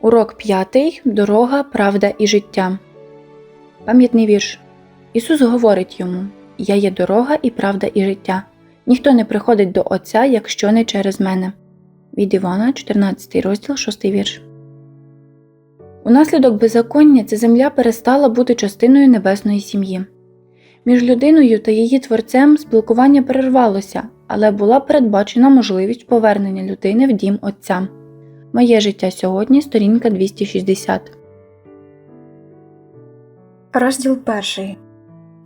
Урок п'ятий. Дорога, правда і життя. Пам'ятний вірш. Ісус говорить йому: Я є дорога і правда і життя. Ніхто не приходить до Отця, якщо не через мене. Від Івана, 14 розділ, 6 вірш. Унаслідок беззаконня ця земля перестала бути частиною небесної сім'ї. Між людиною та її творцем спілкування перервалося, але була передбачена можливість повернення людини в дім Отця. Моє життя сьогодні, сторінка 260. Розділ перший.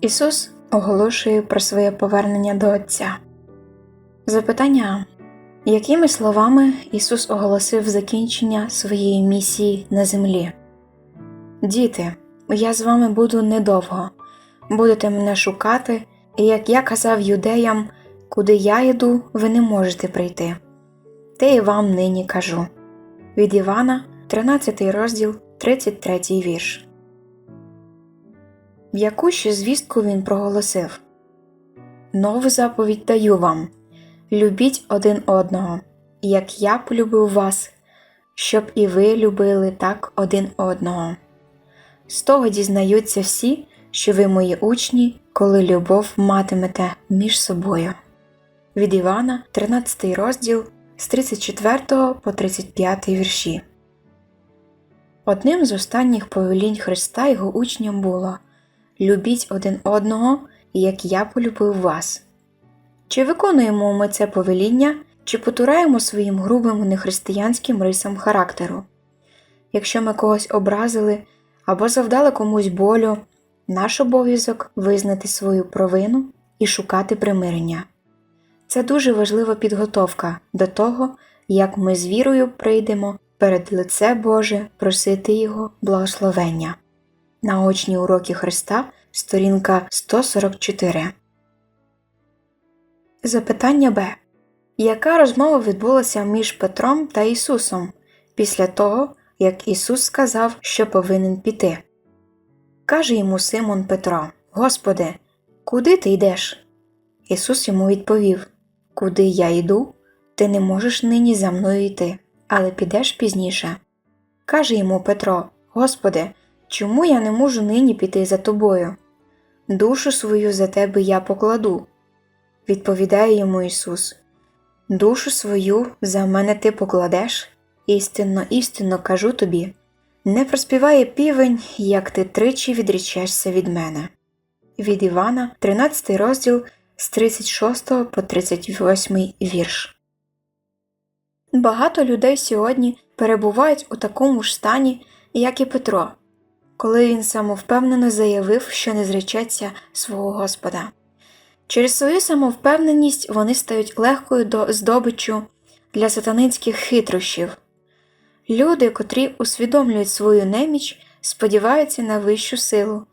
Ісус оголошує про своє повернення до Отця. Запитання. Якими словами Ісус оголосив закінчення своєї місії на землі? Діти, я з вами буду недовго. Будете мене шукати, і як я казав юдеям, куди я йду, ви не можете прийти. Те і вам нині кажу. Від Івана, 13 розділ, 33 вірш. Яку ще звістку він проголосив? Нову заповідь даю вам любіть один одного, як я полюбив вас, щоб і ви любили так один одного. З того дізнаються всі, що ви мої учні, коли любов матимете між собою. Від Івана, 13 розділ з 34 по 35 вірші. Одним з останніх повелінь Христа його учням було Любіть один одного, як я полюбив вас. Чи виконуємо ми це повеління, чи потураємо своїм грубим нехристиянським рисам характеру? Якщо ми когось образили або завдали комусь болю, наш обов'язок визнати свою провину і шукати примирення. Це дуже важлива підготовка до того, як ми з вірою прийдемо перед лице Боже просити Його благословення. Наочні уроки Христа, сторінка 144. Запитання Б. Яка розмова відбулася між Петром та Ісусом після того, як Ісус сказав, що повинен піти? Каже йому Симон Петро: Господи, куди ти йдеш? Ісус йому відповів: Куди я йду, ти не можеш нині за мною йти, але підеш пізніше. Каже йому Петро: Господи, чому я не можу нині піти за тобою? Душу свою за тебе я покладу. Відповідає йому Ісус: Душу свою за мене ти покладеш, істинно, істинно кажу тобі, не проспіває півень, як ти тричі відрічешся від мене. Від Івана, 13 розділ з 36 по 38 вірш. Багато людей сьогодні перебувають у такому ж стані, як і Петро, коли він самовпевнено заявив, що не зречеться свого Господа. Через свою самовпевненість вони стають легкою до здобичу для сатанинських хитрощів. Люди, котрі усвідомлюють свою неміч, сподіваються на вищу силу,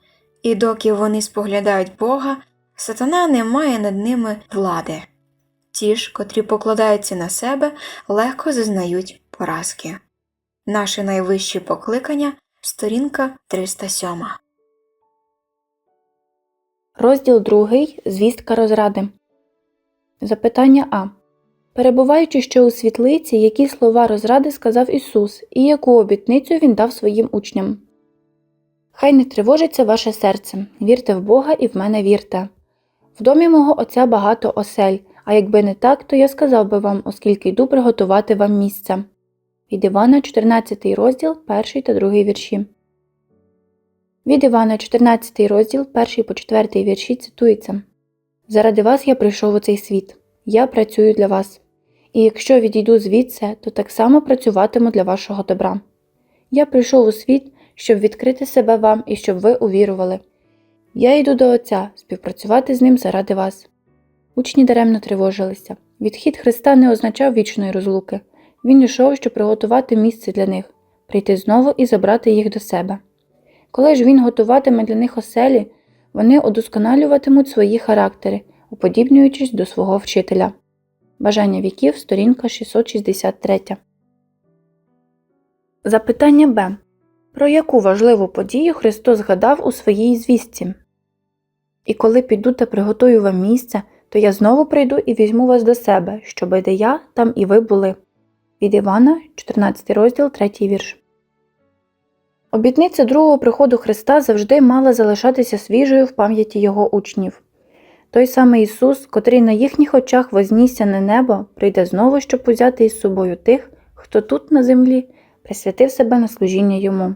і доки вони споглядають Бога, сатана не має над ними влади. Ті ж, котрі покладаються на себе, легко зазнають поразки. Наше найвище покликання сторінка 307. Розділ 2. Звістка розради. Запитання А. Перебуваючи ще у світлиці, які слова розради сказав Ісус і яку обітницю Він дав своїм учням. Хай не тривожиться ваше серце, вірте в Бога і в мене вірте. В домі мого Отця багато осель, а якби не так, то я сказав би вам, оскільки йду приготувати вам місце. Від Івана, 14 розділ, 1 та 2 вірші. Від Івана, 14 розділ, 1 по 4 вірші цитується Заради вас я прийшов у цей світ, я працюю для вас. І якщо відійду звідси, то так само працюватиму для вашого добра. Я прийшов у світ, щоб відкрити себе вам і щоб ви увірували. Я йду до Отця співпрацювати з ним заради вас. Учні даремно тривожилися. Відхід Христа не означав вічної розлуки. Він йшов, щоб приготувати місце для них, прийти знову і забрати їх до себе. Коли ж він готуватиме для них оселі, вони удосконалюватимуть свої характери, уподібнюючись до свого вчителя. Бажання віків, сторінка 663. Запитання Б. Про яку важливу подію Христос згадав у своїй звістці? І коли піду та приготую вам місце, то я знову прийду і візьму вас до себе, щоби де я, там і ви були. Від Івана, 14 розділ, 3 вірш. Обітниця другого приходу Христа завжди мала залишатися свіжою в пам'яті його учнів. Той самий Ісус, котрий на їхніх очах вознісся на небо, прийде знову, щоб узяти із собою тих, хто тут на землі присвятив себе на служіння йому.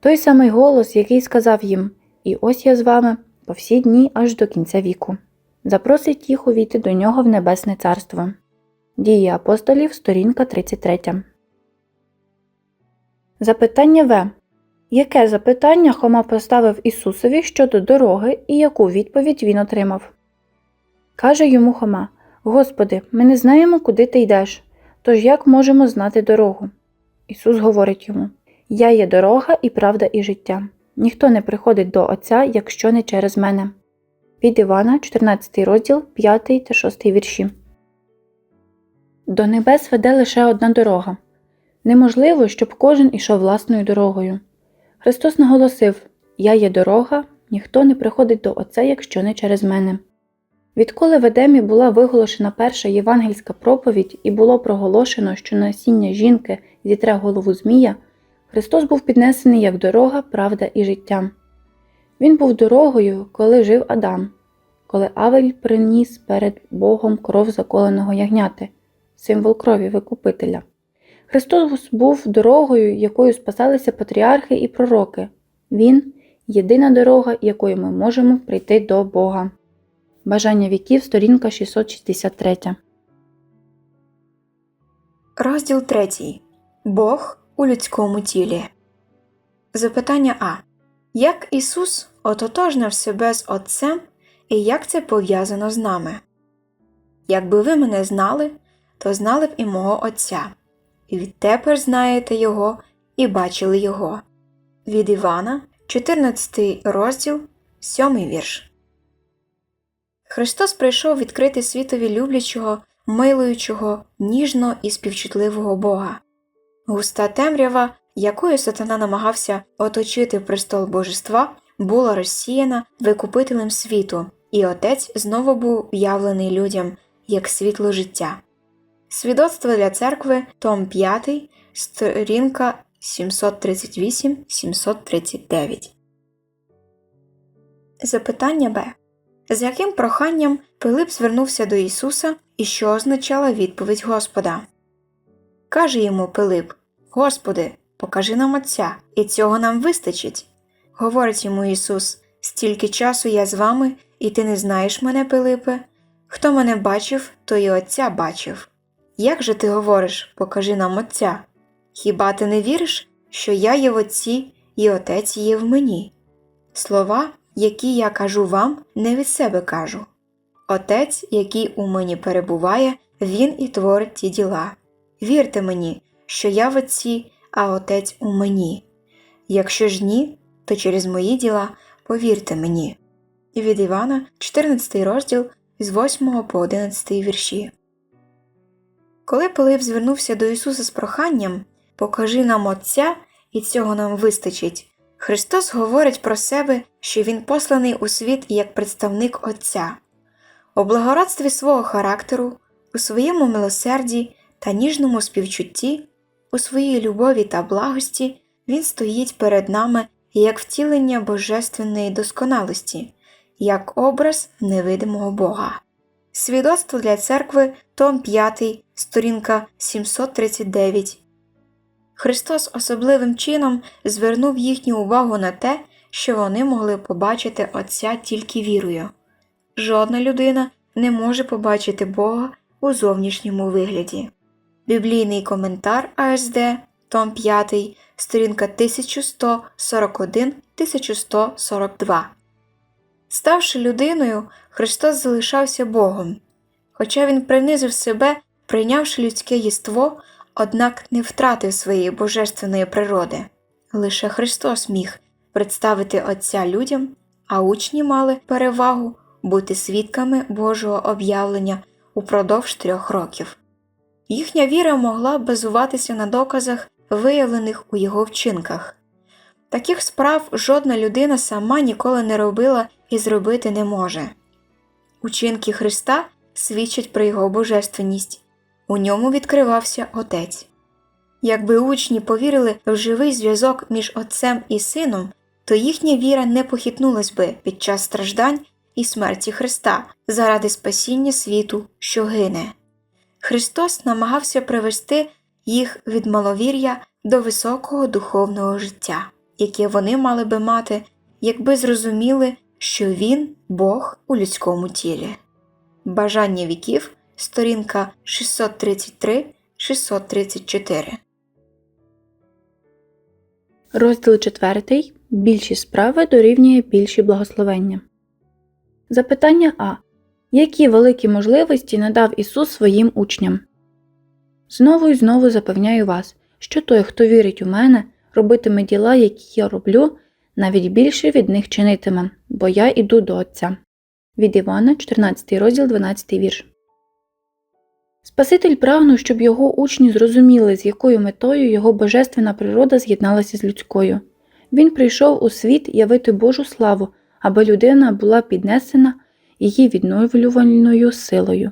Той самий голос, який сказав їм: І ось я з вами по всі дні аж до кінця віку, запросить їх увійти до нього в Небесне Царство. Дії апостолів, сторінка 33. Запитання В. Яке запитання Хома поставив Ісусові щодо дороги і яку відповідь він отримав? Каже йому Хома: Господи, ми не знаємо, куди ти йдеш, тож як можемо знати дорогу? Ісус говорить йому: Я є дорога і правда і життя. Ніхто не приходить до Отця, якщо не через мене. Від Івана, 14 розділ, 5 та 6 вірші. До небес веде лише одна дорога. Неможливо, щоб кожен ішов власною дорогою. Христос наголосив: Я є дорога, ніхто не приходить до Отця, якщо не через мене. Відколи в Едемі була виголошена перша євангельська проповідь і було проголошено, що насіння жінки зітре голову Змія, Христос був піднесений як дорога, правда і життя. Він був дорогою, коли жив Адам, коли Авель приніс перед Богом кров заколеного ягняти, символ крові Викупителя. Христос був дорогою, якою спасалися патріархи і пророки. Він єдина дорога, якою ми можемо прийти до Бога. Бажання віків, сторінка 663. Розділ 3. Бог у людському тілі. Запитання А. Як Ісус ототожнив себе з Отцем і як це пов'язано з нами? Якби ви мене знали, то знали б і мого Отця, і відтепер знаєте Його і бачили Його. Від Івана, 14 розділ, 7 вірш. Христос прийшов відкрити світові люблячого, милуючого, ніжного і співчутливого Бога. Густа темрява, якою сатана намагався оточити престол божества, була розсіяна викупителем світу, і отець знову був явлений людям як світло життя. Свідоцтво для церкви, Том 5, сторінка 738-739. Запитання Б. З яким проханням Пилип звернувся до Ісуса і що означала відповідь Господа? Каже йому Пилип: Господи, покажи нам Отця, і цього нам вистачить. Говорить йому Ісус: Стільки часу я з вами, і ти не знаєш мене, Пилипе. Хто мене бачив, той і Отця бачив. Як же ти говориш, покажи нам Отця? Хіба ти не віриш, що я є в Отці і Отець є в мені? Слова, які я кажу вам, не від себе кажу. Отець, який у мені перебуває, він і творить ті діла. Вірте мені, що я в Отці, а Отець у мені. Якщо ж ні, то через мої діла повірте мені. Від Івана, 14 розділ з 8 по 11 вірші. Коли Пилип звернувся до Ісуса з проханням Покажи нам Отця, і цього нам вистачить. Христос говорить про себе, що Він посланий у світ як представник Отця. У благородстві свого характеру, у своєму милосерді та ніжному співчутті, у своїй любові та благості Він стоїть перед нами як втілення божественної досконалості, як образ невидимого Бога. Свідоцтво для церкви, Том 5, сторінка 739. Христос особливим чином звернув їхню увагу на те, що вони могли побачити Отця тільки вірою. Жодна людина не може побачити Бога у зовнішньому вигляді. Біблійний коментар АСД, Том 5, сторінка 1141-1142. Ставши людиною, Христос залишався Богом. Хоча Він принизив себе, прийнявши людське єство, однак не втратив своєї божественної природи. Лише Христос міг представити Отця людям, а учні мали перевагу бути свідками Божого об'явлення упродовж трьох років. Їхня віра могла базуватися на доказах, виявлених у його вчинках. Таких справ жодна людина сама ніколи не робила і зробити не може. Учинки Христа свідчать про його божественність, у ньому відкривався Отець. Якби учні повірили в живий зв'язок між Отцем і Сином, то їхня віра не похитнулась би під час страждань і смерті Христа заради спасіння світу, що гине. Христос намагався привести їх від маловір'я до високого духовного життя, яке вони мали би мати, якби зрозуміли, що Він Бог у людському тілі. Бажання віків, сторінка 633-634. Розділ 4. Більші справи дорівнює більші благословення. Запитання А. Які великі можливості надав Ісус своїм учням? Знову і знову запевняю вас, що той, хто вірить у мене, робитиме діла, які я роблю, навіть більше від них чинитиме, бо я іду до Отця. Від Івана, 14 розділ, 12 вірш. Спаситель прагнув, щоб його учні зрозуміли, з якою метою його божественна природа з'єдналася з людською. Він прийшов у світ явити Божу славу, аби людина була піднесена її відновлювальною силою.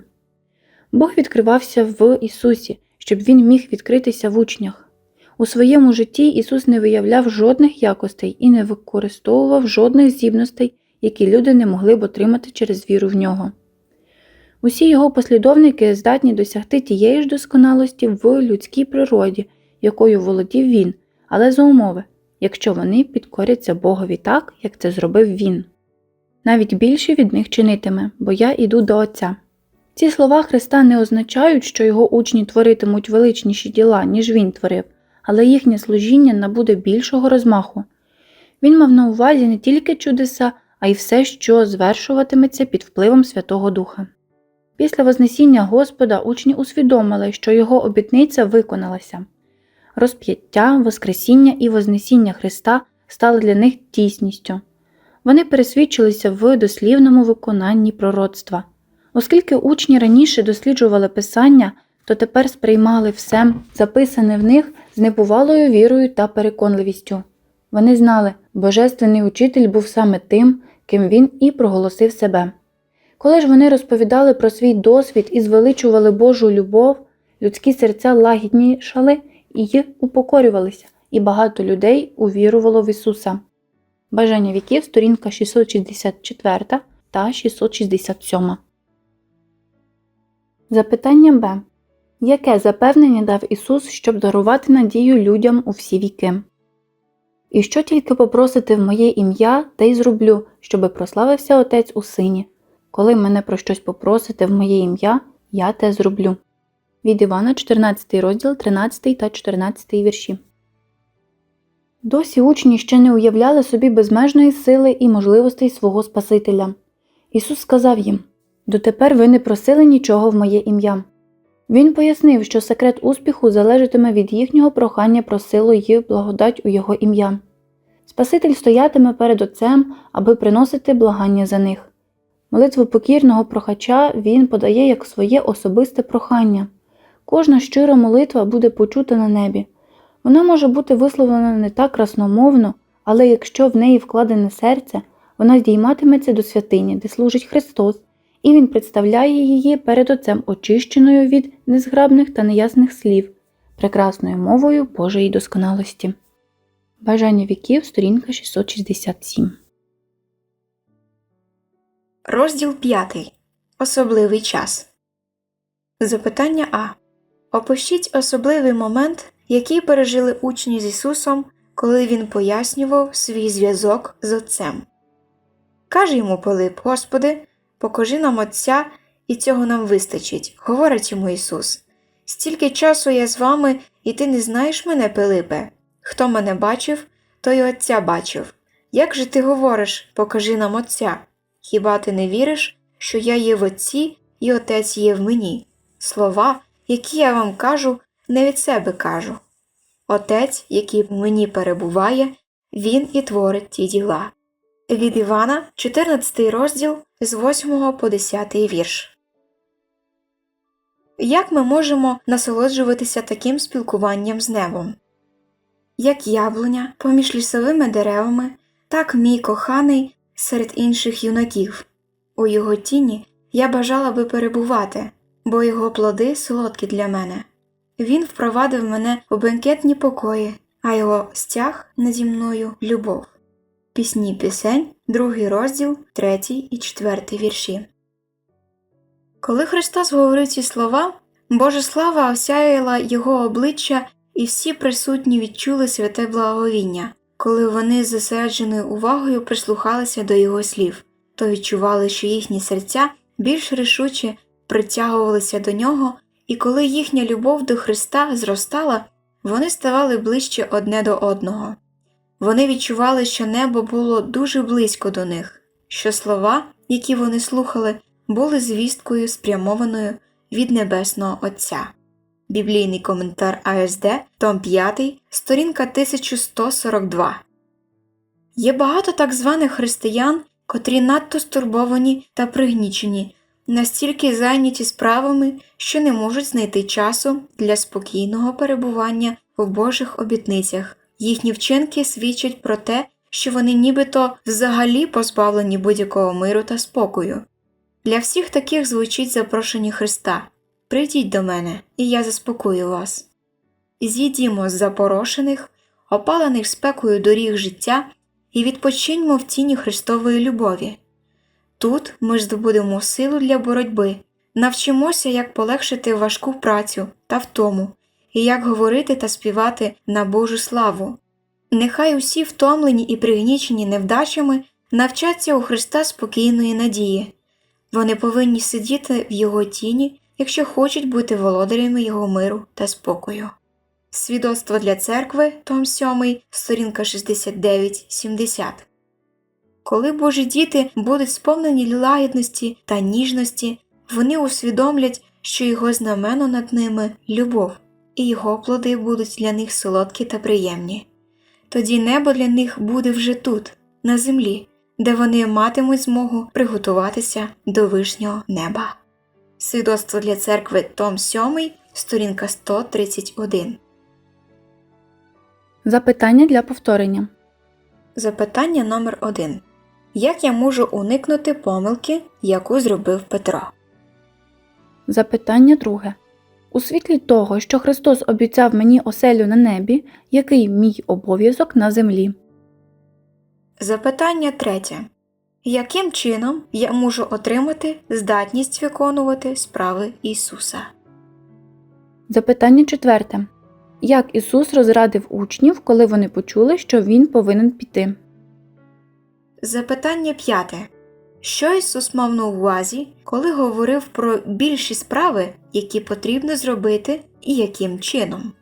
Бог відкривався в Ісусі, щоб Він міг відкритися в учнях. У своєму житті Ісус не виявляв жодних якостей і не використовував жодних здібностей, які люди не могли б отримати через віру в нього. Усі його послідовники здатні досягти тієї ж досконалості в людській природі, якою володів він, але за умови, якщо вони підкоряться Богові так, як це зробив він. Навіть більше від них чинитиме, бо я іду до Отця. Ці слова Христа не означають, що його учні творитимуть величніші діла, ніж він творив, але їхнє служіння набуде більшого розмаху. Він мав на увазі не тільки чудеса, а й все, що звершуватиметься під впливом Святого Духа. Після Вознесіння Господа учні усвідомили, що його обітниця виконалася. Розп'яття, Воскресіння і Вознесіння Христа стали для них дійсністю. Вони пересвідчилися в дослівному виконанні пророцтва. Оскільки учні раніше досліджували Писання, то тепер сприймали все записане в них з небувалою вірою та переконливістю. Вони знали, Божественний учитель був саме тим, ким він і проголосив себе. Коли ж вони розповідали про свій досвід і звеличували Божу любов, людські серця лагіднішали і упокорювалися, і багато людей увірувало в Ісуса. Бажання віків, сторінка 664 та 667. Запитання Б. Яке запевнення дав Ісус, щоб дарувати надію людям у всі віки? І що тільки попросите в моє ім'я, те й зроблю, щоби прославився Отець у Сині. Коли мене про щось попросите в моє ім'я, я те зроблю. Від Івана, 14 розділ, 13 та 14 вірші. Досі учні ще не уявляли собі безмежної сили і можливостей свого Спасителя. Ісус сказав їм Дотепер ви не просили нічого в моє ім'я. Він пояснив, що секрет успіху залежатиме від їхнього прохання про силу й благодать у Його ім'я. Спаситель стоятиме перед Отцем, аби приносити благання за них. Молитву покірного прохача він подає як своє особисте прохання. Кожна щира молитва буде почута на небі. Вона може бути висловлена не так красномовно, але якщо в неї вкладене серце, вона здійматиметься до святині, де служить Христос, і Він представляє її перед Отцем очищеною від незграбних та неясних слів, прекрасною мовою Божої досконалості. Бажання віків, сторінка 667. Розділ 5. Особливий час. Запитання А. Опишіть особливий момент, який пережили учні з Ісусом, коли Він пояснював свій зв'язок з Отцем. Каже йому Пилип, Господи, покажи нам Отця, і цього нам вистачить, говорить йому Ісус. Стільки часу я з вами, і ти не знаєш мене, Пилипе. Хто мене бачив, той Отця бачив. Як же ти говориш, покажи нам Отця? Хіба ти не віриш, що я є в Отці і Отець є в мені? Слова, які я вам кажу, не від себе кажу. Отець, який в мені перебуває, він і творить ті діла. Від Івана, 14 розділ з 8 по 10 вірш. Як ми можемо насолоджуватися таким спілкуванням з небом? Як яблуня поміж лісовими деревами, так мій коханий серед інших юнаків. У його тіні я бажала би перебувати, бо його плоди солодкі для мене. Він впровадив мене у бенкетні покої, а його стяг наді мною любов. Пісні пісень, другий розділ, третій і четвертий вірші. Коли Христос говорив ці слова, Божа слава осяяла його обличчя, і всі присутні відчули святе благовіння. Коли вони з зосередженою увагою прислухалися до його слів, то відчували, що їхні серця більш рішуче притягувалися до нього, і коли їхня любов до Христа зростала, вони ставали ближче одне до одного. Вони відчували, що небо було дуже близько до них, що слова, які вони слухали, були звісткою спрямованою від Небесного Отця. Біблійний коментар АСД, Том 5, сторінка 1142. Є багато так званих християн, котрі надто стурбовані та пригнічені, настільки зайняті справами, що не можуть знайти часу для спокійного перебування в Божих обітницях. Їхні вчинки свідчать про те, що вони нібито взагалі позбавлені будь-якого миру та спокою. Для всіх таких звучить запрошення Христа Прийдіть до мене, і я заспокою вас. З'їдімо з запорошених, опалених спекою доріг життя і відпочиньмо в тіні Христової любові. Тут ми здобудемо силу для боротьби, навчимося, як полегшити важку працю та втому, і як говорити та співати на Божу славу. Нехай усі втомлені і пригнічені невдачами навчаться у Христа спокійної надії. Вони повинні сидіти в Його тіні, якщо хочуть бути володарями Його миру та спокою. Свідоцтво для церкви, Том 7, сторінка 69-70. Коли Божі діти будуть сповнені лагідності та ніжності, вони усвідомлять, що його знамено над ними любов, і його плоди будуть для них солодкі та приємні. Тоді небо для них буде вже тут, на землі, де вони матимуть змогу приготуватися до вишнього неба. Свідоцтво для церкви Том 7, сторінка 131. Запитання для повторення. Запитання номер 1 Як я можу уникнути помилки, яку зробив Петро? Запитання друге. У світлі того, що Христос обіцяв мені оселю на небі, який мій обов'язок на землі? Запитання третє. Яким чином я можу отримати здатність виконувати справи Ісуса? Запитання четверте. Як Ісус розрадив учнів, коли вони почули, що Він повинен піти? Запитання п'яте. Що Ісус мав на увазі, коли говорив про більші справи, які потрібно зробити і яким чином?